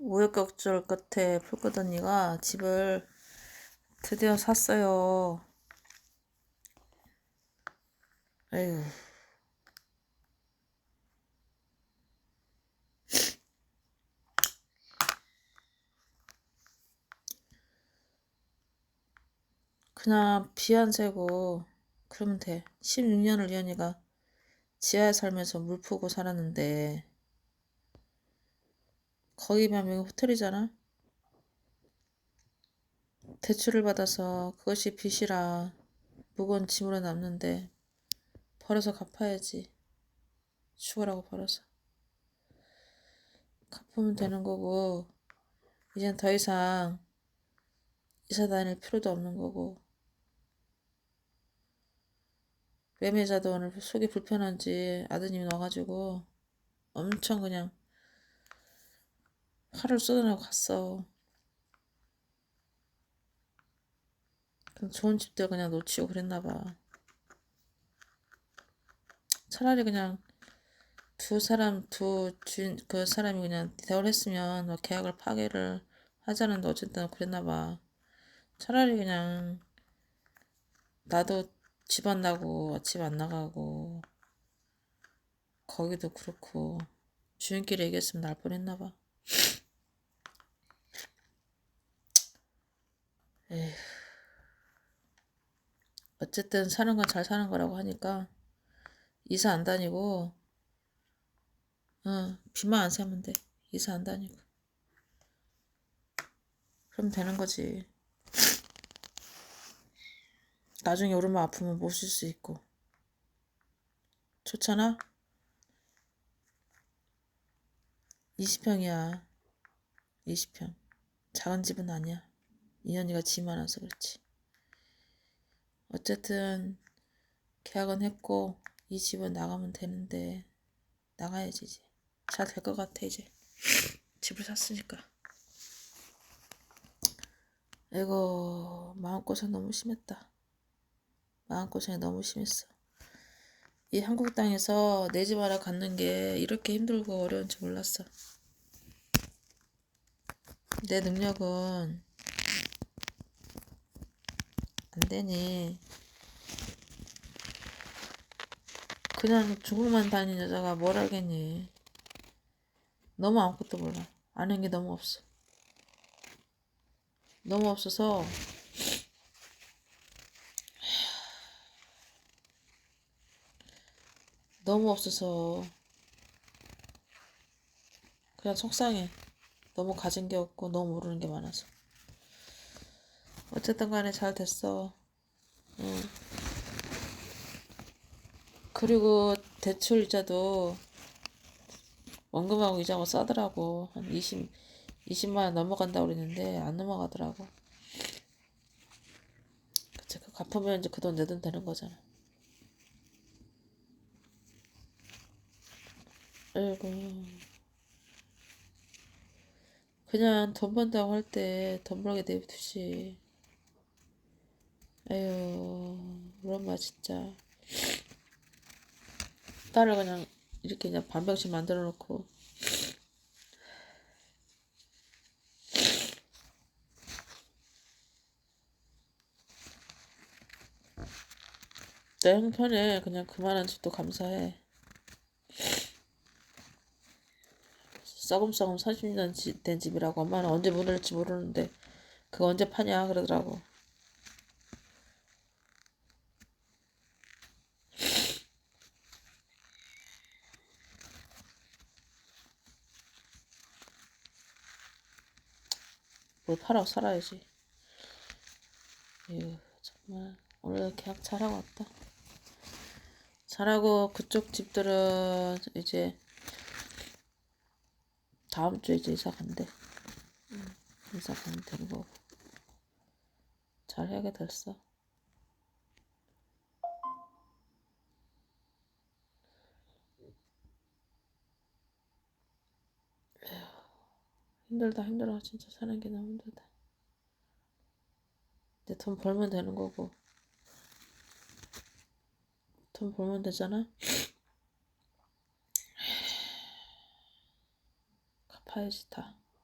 우여곡절 끝에 풀꽃 언니가 집을 드디어 샀어요. 에휴. 그냥 비안 새고 그러면 돼. 16년을 이 언니가 지하에 살면서 물 푸고 살았는데 거기 여기 호텔이잖아. 대출을 받아서 그것이 빚이라 무거운 짐으로 남는데 벌어서 갚아야지. 죽으라고 벌어서. 갚으면 되는 거고 이젠 더 이상 이사 다닐 필요도 없는 거고 매매자도 오늘 속이 불편한지 아드님이 와가지고 엄청 그냥 화를 쏟아내고 갔어. 좋은 집들 그냥 놓치고 그랬나 봐. 차라리 그냥 두 사람 두 주인 그 사람이 그냥 대화를 했으면 뭐 계약을 파기를 하자는데 어쨌든 그랬나 봐. 차라리 그냥 나도 집 안 나고 집 안 나가고 거기도 그렇고 주인끼리 얘기했으면 날 뻔했나 봐. 어쨌든 사는 건 잘 사는 거라고 하니까 이사 안 다니고 어 비만 안 새면 돼. 이사 안 다니고. 그럼 되는 거지. 나중에 오르면 아프면 모실 수 있고. 좋잖아? 20평이야. 20평. 작은 집은 아니야 이현이가 집 많아서 그렇지. 어쨌든 계약은 했고 이 집은 나가면 되는데 나가야지 이제. 잘 될 것 같아 이제. 집을 샀으니까. 이거 마음고생 너무 심했다. 마음고생이 너무 심했어. 이 한국 땅에서 내집 하나 갖는 게 이렇게 힘들고 어려운 줄 몰랐어. 내 능력은 안 되니. 그냥 중국만 다니는 여자가 뭘 알겠니. 너무 아무것도 몰라. 아는 게 너무 없어. 너무 없어서 너무 없어서 그냥 속상해. 너무 가진 게 없고 너무 모르는 게 많아서 어쨌든 간에 잘 됐어. 응. 그리고 대출 이자도 원금하고 이자하고 싸더라고. 한 20, 20만 원 넘어간다고 그랬는데 안 넘어가더라고. 그치 그 갚으면 이제 그 돈 내 돈 되는 거잖아. 아이고. 그냥 돈 번다고 할 때 돈 벌게 내비두지 에휴 우리 엄마 진짜. 딸을 그냥 이렇게 그냥 반병씩 만들어 놓고. 내 형편에 그냥 그만한 집도 감사해. 썩음썩음 30년 지- 된 집이라고 엄마는 언제 문을 열지 모르는데 그거 언제 파냐 그러더라고 뭘 팔아 살아야지. 에휴 정말 오늘 계약 잘하고 왔다. 잘하고 그쪽 집들은 이제 다음 주에 이제 이사 간대. 응, 이사 가면 되는 거고. 잘 해야게 됐어 힘들다 힘들어. 진짜 사는 게 너무 힘들다. 이제 돈 벌면 되는 거고. 돈 벌면 되잖아? 갚아야지 다